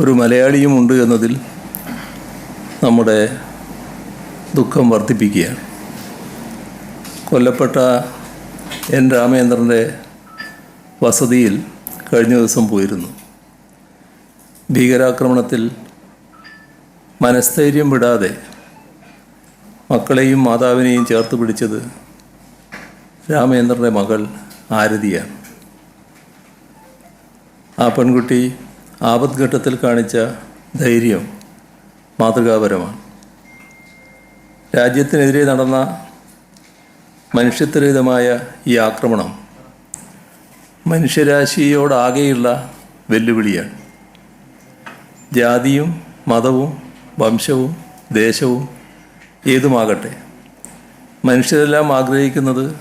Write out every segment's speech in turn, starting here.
ഒരു മലയാളിയും ഉണ്ട് എന്നതിൽ നമ്മുടെ ദുഃഖം വർദ്ധിപ്പിക്കുകയാണ്. കൊല്ലപ്പെട്ട എൻ രാമേന്ദ്രന്റെ വസതിയിൽ കഴിഞ്ഞ ദിവസം പോയിരുന്നു. ഭീകരാക്രമണത്തിൽ മനസ്ഥൈര്യം വിടാതെ മക്കളെയും മാതാവിനെയും ചേർത്ത് പിടിച്ചത് രാമേന്ദ്രന്റെ മകൾ ആരതിയാണ്. ആ പെൺകുട്ടി ആപത്ഘട്ടത്തിൽ കാണിച്ച ധൈര്യം മാതൃകാപരമാണ്. രാജ്യത്തിനെതിരെ നടന്ന മനുഷ്യത്വരഹിതമായ ഈ ആക്രമണം മനുഷ്യരാശിയോടാകെയുള്ള വെല്ലുവിളിയാണ്. ജാതിയും മതവും വംശവും ദേശവും ഏതുമാകട്ടെ മനുഷ്യരെല്ലാം ആഗ്രഹിക്കുന്നത്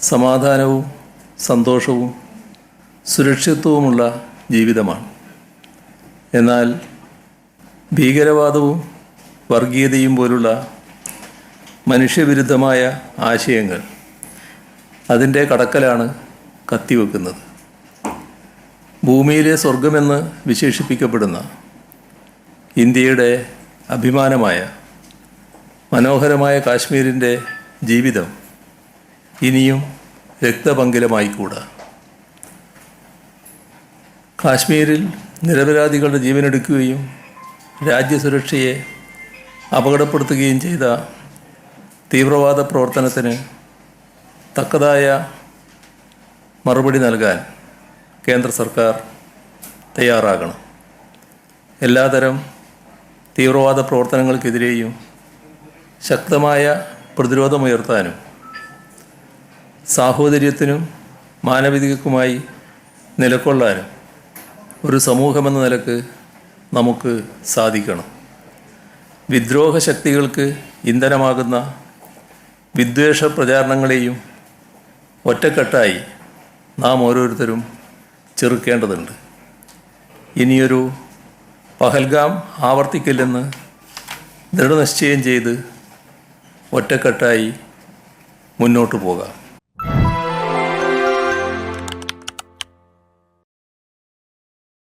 സമാധാനവും സന്തോഷവും സുരക്ഷിതത്വവുമുള്ള ജീവിതമാണ്. എന്നാൽ ഭീകരവാദവും വർഗീയതയും പോലുള്ള മനുഷ്യവിരുദ്ധമായ ആശയങ്ങൾ അതിന്റെ കടക്കലാണ് കത്തിവെക്കുന്നത്. ഭൂമിയിലെ സ്വർഗമെന്ന് വിശേഷിപ്പിക്കപ്പെടുന്ന ഇന്ത്യയുടെ അഭിമാനമായ മനോഹരമായ കാശ്മീരിന്റെ ജീവിതം ഇനിയും രക്തപങ്കിലമായിക്കൂടാ. കാശ്മീരിൽ നിരപരാധികളുടെ ജീവനെടുക്കുകയും രാജ്യസുരക്ഷയെ അപകടപ്പെടുത്തുകയും ചെയ്ത തീവ്രവാദ പ്രവർത്തനത്തിന് തക്കതായ മറുപടി നൽകാൻ കേന്ദ്ര സർക്കാർ തയ്യാറാകണം. എല്ലാതരം തീവ്രവാദ പ്രവർത്തനങ്ങൾക്കെതിരെയും ശക്തമായ പ്രതിരോധമുയർത്താനും സാഹോദര്യത്തിനും മാനവികതയ്ക്കുമായി നിലകൊള്ളാനും ഒരു സമൂഹമെന്ന നിലയ്ക്ക് നമുക്ക് സാധിക്കണം. വിദ്രോഹ ശക്തികൾക്ക് ഇന്ധനമാകുന്ന വിദ്വേഷ പ്രചാരണങ്ങളെയും ഒറ്റക്കെട്ടായി നാം ഓരോരുത്തരും ചെറുക്കേണ്ടതുണ്ട്. ഇനിയൊരു പഹൽഗാം ആവർത്തിക്കില്ലെന്ന് ദൃഢനിശ്ചയം ചെയ്ത് ഒറ്റക്കെട്ടായി മുന്നോട്ട് പോകാം.